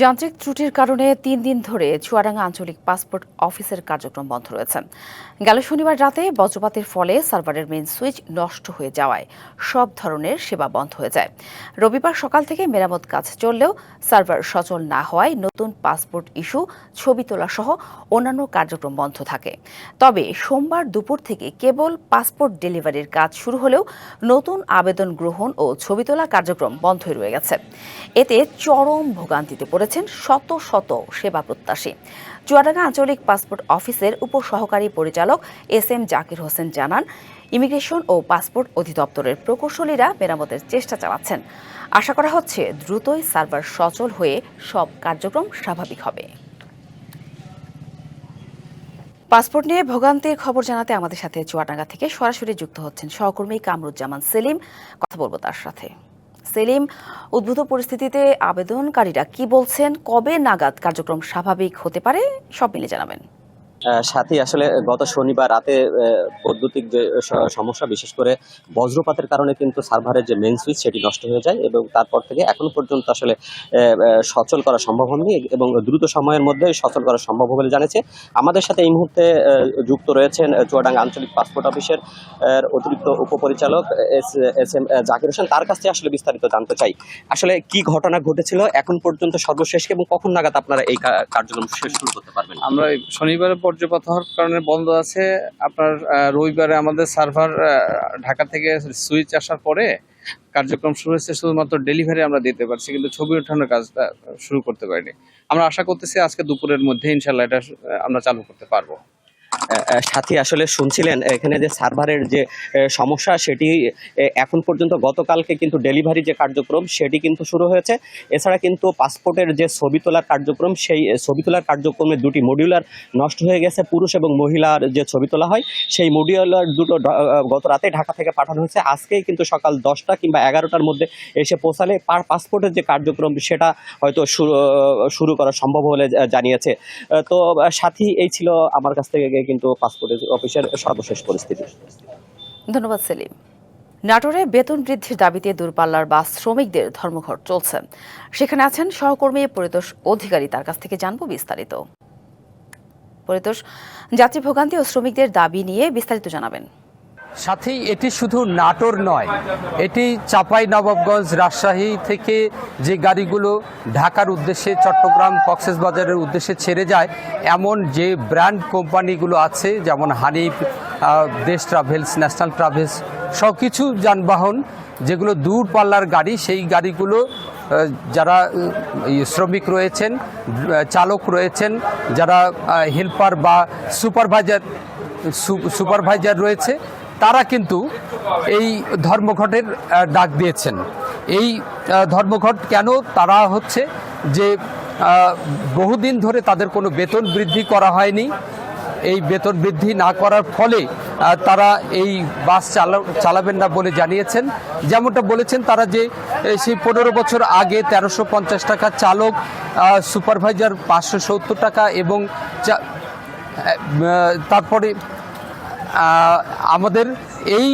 যান্ত্রিক ত্রুটির কারণে তিন দিন ধরে চুয়াডাঙ্গা আঞ্চলিক পাসপোর্ট অফিসের কার্যক্রম বন্ধ রয়েছে। গেল শনিবার রাতে বজ্রপাতের ফলে সার্ভারের মেইন সুইচ নষ্ট হয়ে যাওয়ায় সব ধরনের সেবা বন্ধ হয়ে যায়। রবিবার সকাল থেকে মেরামত কাজ চললেও সার্ভার সচল না হওয়ায় নতুন পাসপোর্ট ইস্যু, ছবি তোলা সহ অন্যান্য কার্যক্রম বন্ধ থাকে। তবে সোমবার দুপুর থেকে কেবল পাসপোর্ট ডেলিভারির কাজ শুরু হলেও নতুন আবেদন গ্রহণ ও ছবি তোলা কার্যক্রম বন্ধই রয়ে গেছে। এতে চরম ভোগান্তিতে পড়েছেন শত শত সেবা প্রত্যাশী। চুয়াডাঙ্গা আঞ্চলিক পাসপোর্ট অফিসের উপসহকারী পরিচালক এস এম জাকির হোসেন জানান, ইমিগ্রেশন ও পাসপোর্ট অধিদপ্তরের প্রকৌশলীরা মেরামতের চেষ্টা চালাচ্ছেন। আশা করা হচ্ছে দ্রুতই সার্ভার সচল হয়ে সব কার্যক্রম স্বাভাবিক হবে। পাসপোর্ট নিয়ে ভোগান্তির খবর জানাতে আমাদের সাথে চুয়াডাঙ্গা থেকে সরাসরি যুক্ত হচ্ছেন সহকর্মী কামরুজ্জামান সেলিম। কথা বলব তার সাথে। সেলিম, উদ্ভূত পরিস্থিতিতে আবেদনকারীরা কি বলছেন, কবে নাগাদ কার্যক্রম স্বাভাবিক হতে পারে, সব মিলে জানাবেন। সাথী আসলে গত শনিবার রাতে বৈদ্যুতিক যে সমস্যা, বিশেষ করে বজ্রপাতের কারণে কিন্তু সার্ভারের যে মেন সুইচ সেটি নষ্ট হয়ে যায় এবং তারপর থেকে এখনও পর্যন্ত আসলে সচল করা সম্ভব হয়নি এবং দ্রুত সময়ের মধ্যে সচল করা সম্ভব বলে জানিয়েছে। আমাদের সাথে এই মুহূর্তে যুক্ত রয়েছেন চুয়াডাঙ্গা আঞ্চলিক পাসপোর্ট অফিসের অতিরিক্ত উপপরিচালক, S S, M Zakir Hossain. তার কাছ আসলে বিস্তারিত জানতে চাই। আসলে কি ঘটনা ঘটেছিল, এখন পর্যন্ত সর্বশেষ এবং কখন নাগাদ আপনারা এই কার্যক্রম শেষ শুরু করতে পারবেন? আমরা শনিবারে বজ্রপাত হওয়ার কারণে বন্ধ আছে। আপনার রবিবারে আমাদের সার্ভার ঢাকা থেকে সুইচ আসার পরে কার্যক্রম শুরু হয়েছে, শুধুমাত্র ডেলিভারি আমরা দিতে পারছি, কিন্তু ছবি ওঠানোর কাজটা শুরু করতে পারিনি। আমরা আশা করতেছি আজকে দুপুরের মধ্যে ইনশাল্লাহ এটা আমরা চালু করতে পারব। সাথী আসলে শুনছিলেন, এখানে যে সার্ভারের যে সমস্যা সেটি এখন পর্যন্ত গতকালকে কিন্তু ডেলিভারি যে কার্যক্রম সেটি কিন্তু শুরু হয়েছে। এছাড়া কিন্তু পাসপোর্টের যে ছবি তোলার কার্যক্রম, সেই ছবি তোলার কার্যক্রমে দুটি মডিউলার নষ্ট হয়ে গেছে, পুরুষ এবং মহিলার যে ছবি তোলা হয়, সেই মডিউলার দুটো গত রাতে ঢাকা থেকে পাঠানো হয়েছে। আজকেই কিন্তু সকাল দশটা কিংবা এগারোটার মধ্যে এসে পৌঁছালে পার পাসপোর্টের যে কার্যক্রম, সেটা হয়তো শুরু করা সম্ভব বলে জানিয়েছে। তো সাথী, এই ছিল আমার কাছ থেকে কিন্তু পাসপোর্ট অফিসের সর্বশেষ পরিস্থিতি। ধন্যবাদ, সেলিম। নাটোরে বেতন বৃদ্ধির দাবিতে দূরপাল্লার বাস শ্রমিকদের ধর্মঘট চলছে। সেখানে আছেন সহকর্মী পরিতোষ অধিকারী, তার কাছ থেকে জানব বিস্তারিত। পরিতোষ, যাত্রী ভোগান্তি ও শ্রমিকদের দাবি নিয়ে বিস্তারিত জানাবেন। সাথেই এটি শুধু নাটোর নয়, এটি চাপাই নবাবগঞ্জ রাজশাহী থেকে যে গাড়িগুলো ঢাকার উদ্দেশ্যে, চট্টগ্রাম কক্সবাজারের উদ্দেশ্যে ছেড়ে যায়, এমন যে ব্র্যান্ড কোম্পানিগুলো আছে, যেমন হানিফ দেশ ট্রাভেলস, ন্যাশনাল ট্রাভেলস সব কিছু যানবাহন, যেগুলো দূর পাল্লার গাড়ি, সেই গাড়িগুলো যারা শ্রমিক রয়েছেন চালক রয়েছেন, যারা হেল্পার বা সুপারভাইজার সুপারভাইজার রয়েছে তারা কিন্তু এই ধর্মঘটের ডাক দিয়েছেন। এই ধর্মঘট কেন তারা হচ্ছে যে বহুদিন ধরে তাদের কোনো বেতন বৃদ্ধি করা হয়নি। এই বেতন বৃদ্ধি না করার ফলে তারা এই বাস চালা, চালাবেন না বলে জানিয়েছেন। যেমনটা বলেছেন তারা যে সেই পনেরো বছর আগে তেরোশো পঞ্চাশ টাকা চালক সুপারভাইজার পাঁচশো সত্তর টাকা এবং তারপরে আমাদের এই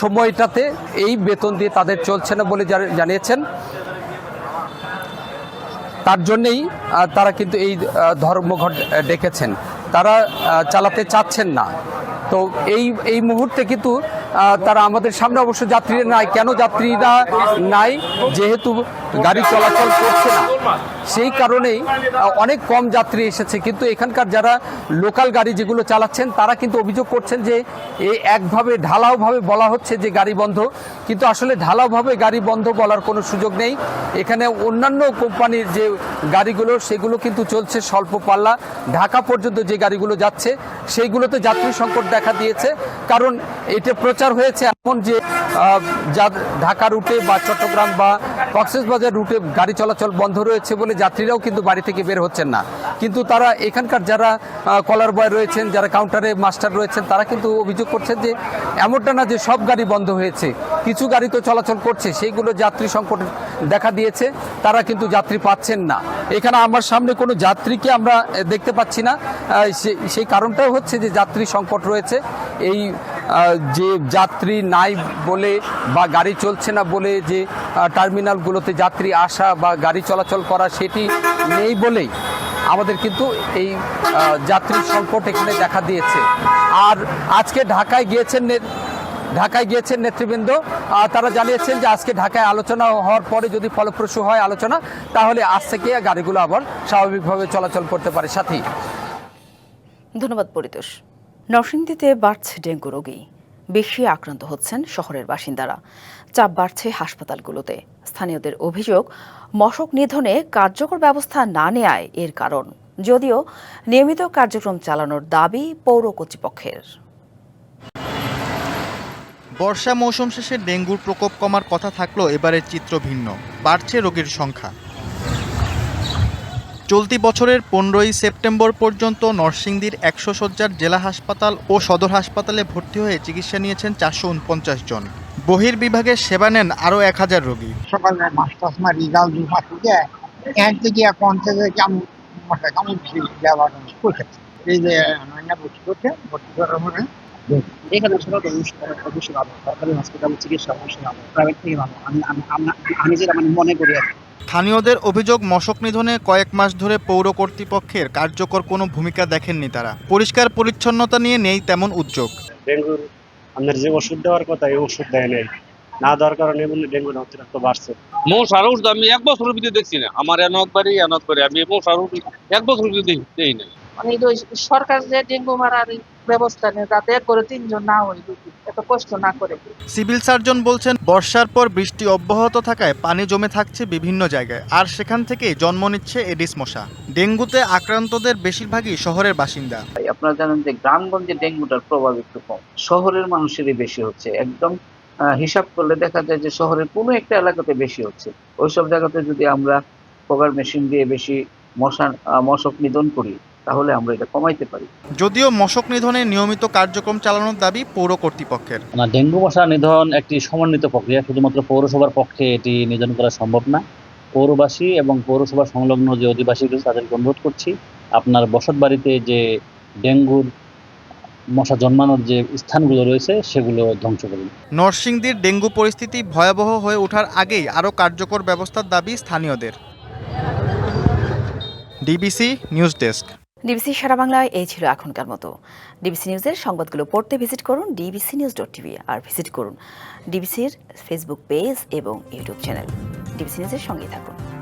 সময়টাতে এই বেতন দিয়ে তাদের চলছে না বলে জানিয়েছেন। তার জন্যেই তারা কিন্তু এই ধর্মঘট ডেকেছেন। তারা চালাতে চাচ্ছেন না। তো এই এই মুহূর্তে কিন্তু তারা আমাদের সামনে অবশ্য যাত্রীরা নাই। কেন যাত্রীরা নাই? যেহেতু গাড়ি চলাচল করছে না। সেই কারণেই অনেক কম যাত্রী এসেছে। কিন্তু এখানকার যারা লোকাল গাড়ি যেগুলো চালাচ্ছেন, তারা কিন্তু অভিযোগ করছেন যে এই একভাবে ঢালাওভাবে বলা হচ্ছে যে গাড়ি বন্ধ। কিন্তু আসলে ঢালাওভাবে গাড়ি বন্ধ বলার কোনো সুযোগ নেই। এখানে অন্যান্য কোম্পানির যে গাড়িগুলো, সেগুলো কিন্তু চলছে স্বল্প পাল্লা। ঢাকা পর্যন্ত যে গাড়িগুলো যাচ্ছে, সেইগুলোতে যাত্রী সংকট দেখা দিয়েছে। কারণ এটা প্রচার হয়েছে এমন যে যা- ঢাকা রুটে বা চট্টগ্রাম বা কক্সবাজার রুটে গাড়ি চলাচল বন্ধ রয়েছে বলে যাত্রীরাও কিন্তু বাড়ি থেকে বের হচ্ছেন না। কিন্তু তারা এখানকার যারা কলার বয় রয়েছেন, যারা কাউন্টারে মাস্টার রয়েছেন, তারা কিন্তু অভিযোগ করছেন যে, এমনটা না যে সব গাড়ি বন্ধ হয়েছে। কিছু গাড়ি তো চলাচল করছে, সেইগুলো যাত্রী সংকট দেখা দিয়েছে, তারা কিন্তু যাত্রী পাচ্ছেন না। এখানে আমার সামনে কোনো যাত্রীকে আমরা দেখতে পাচ্ছি না। সেই কারণটাও হচ্ছে যে যাত্রী সংকট রয়েছে। এই যে যাত্রী নাই বলে বা গাড়ি চলছে না বলে যে টার্মিনালগুলোতে যাত্রী আসা বা গাড়ি চলাচল করা সেটি নেই বলেই আমাদের কিন্তু এই যাত্রী সংকট এখানে দেখা দিয়েছে। আর আজকে ঢাকায় গিয়েছেন ঢাকায় গিয়েছেন নেতৃবৃন্দ তারা জানিয়েছেন যে আজকে ঢাকায় আলোচনা হওয়ার পরে যদি ফলপ্রসূ হয় আলোচনা, তাহলে আজ থেকে গাড়িগুলো আবার স্বাভাবিকভাবে চলাচল করতে পারে সাথী। ধন্যবাদ পরিতোষ। নরসিংদীতে বাড়ছে ডেঙ্গু রোগী। বেশি আক্রান্ত হচ্ছেন শহরের বাসিন্দারা। চাপ বাড়ছে হাসপাতালগুলোতে। স্থানীয়দের অভিযোগ, মশক নিধনে কার্যকর ব্যবস্থা না নেয়ায় এর কারণ। যদিও নিয়মিত কার্যক্রম চালানোর দাবি পৌর কর্তৃপক্ষের। বর্ষা মৌসুম শেষে ডেঙ্গুর প্রকোপ কমার কথা থাকলেও এবারের চিত্র ভিন্ন। বাড়ছে রোগীর সংখ্যা। চলতি বছরের পনেরোই সেপ্টেম্বর পর্যন্ত নরসিংদীর একশো শয্যার জেলা হাসপাতাল ও সদর হাসপাতালে ভর্তি হয়ে চিকিৎসা নিয়েছেন চারশো উনপঞ্চাশ জন। বহির্বিভাগে সেবা নেন আরও এক হাজার রোগী। সকালে থেকে এখন থেকে কেমন মশলা কেমন ব্যবহার করছে এই যে নয়না ভর্তি করছে ভর্তি করার পরে অবশ্যই ভালো সরকারি হসপিটালে চিকিৎসা অবশ্যই ভালো প্রাইভেট থেকে ভালো। আমি আমি- আমি যেটা মানে মনে করি আর কি। স্থানীয়দের অভিযোগ মশক নিধনে কয়েক মাস ধরে পৌর কর্তৃপক্ষের কার্যকর কোনো ভূমিকা দেখেননি তারা। পরিষ্কার পরিচ্ছন্নতা নিয়ে নেই তেমন উদ্যোগ। ডেঙ্গুর আপনার যে ওষুধ দেওয়ার কথা এই ওষুধ দেয় নাই। না দেওয়ার কারণে বলে ডেঙ্গুর অতিরিক্ত বাড়ছে। মশার ওষুধ আমি এক বছরের ভিতরে দেখছি না। আমার এনত বাড়ি এনত বাড়ি। আমি ওষুধ এক বছরের ভিতরে দেখি দেই না মানে সরকার যে ডেঙ্গু মারার ব্যবস্থা নেই যাতে এক করে তিনজন না হয় এত কষ্ট না করে। সিভিল সার্জন বলছেন বর্ষার পর বৃষ্টি অব্যাহত থাকায় পানি জমে থাকছে বিভিন্ন জায়গায় আর সেখান থেকেই জন্ম নিচ্ছে এডিস মশা। ডেঙ্গুতে আক্রান্তদের বেশিরভাগই শহরের বাসিন্দা। ভাই, আপনারা জানেন যে গ্রামগঞ্জে ডেঙ্গুটার প্রভাব একটু কম। শহরের মানুষেরই বেশি হচ্ছে। একদম হিসাব করলে দেখা যায় যে শহরের কোনো একটা এলাকাতে বেশি হচ্ছে। ওইসব জায়গাতে যদি আমরা ফগার মেশিন দিয়ে বেশি মশা মশক নিধন করি তাহলে আমরা এটা কমাইতে পারি। যদিও মশক নিধনে নিয়মিত কার্যক্রম চালানোর দাবি পৌর কর্তৃপক্ষের। না ডেঙ্গু মশা নিধন একটি সমন্বিত প্রক্রিয়া শুধুমাত্র পৌরসভার পক্ষে এটি নিধন করা সম্ভব না। পৌরবাসী এবং পৌরসভা সংলগ্ন যে অধিবাসী রয়েছে তাদেরকে অনুরোধ করছি আপনার বসত বাড়িতে যে ডেঙ্গুর মশা জন্মানোর যে স্থানগুলো রয়েছে সেগুলো ধ্বংস করুন। নরসিংদীর ডেঙ্গু পরিস্থিতি ভয়াবহ হয়ে ওঠার আগেই আরও কার্যকর ব্যবস্থার দাবি স্থানীয়দের। DBC news desk. ডিবিসি সারা বাংলায় এই ছিল এখনকার মতো। ডিবিসি নিউজের সংবাদগুলো পড়তে ভিজিট করুন ডিবিসি নিউজ ডট টিভি আর ভিজিট করুন ডিবিসির ফেসবুক পেজ এবং ইউটিউব চ্যানেল। ডিবিসি নিউজের সঙ্গেই থাকুন।